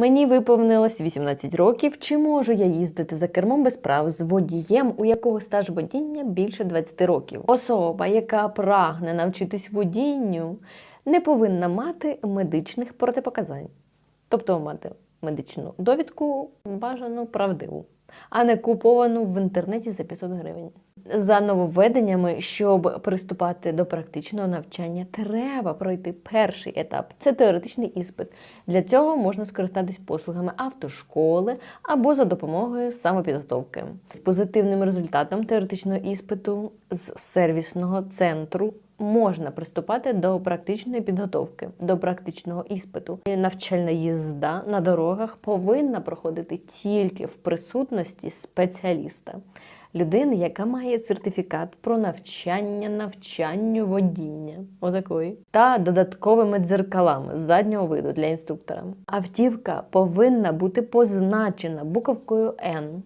Мені виповнилось 18 років. Чи можу я їздити за кермом без прав з водієм, у якого стаж водіння більше 20 років? Особа, яка прагне навчитись водінню, не повинна мати медичних протипоказань, тобто мати медичну довідку бажану правдиву, а не куповану в інтернеті за 500 гривень. За нововведеннями, щоб приступати до практичного навчання, треба пройти перший етап це теоретичний іспит. Для цього можна скористатись послугами автошколи або за допомогою самопідготовки. З позитивним результатом теоретичного іспиту з сервісного центру можна приступати до практичної підготовки, до практичного іспиту. Навчальна їзда на дорогах повинна проходити тільки в присутності спеціаліста. Людини, яка має сертифікат про навчання навчанню водіння, отакої, та додатковими дзеркалами з заднього виду для інструктора. Автівка повинна бути позначена буковкою N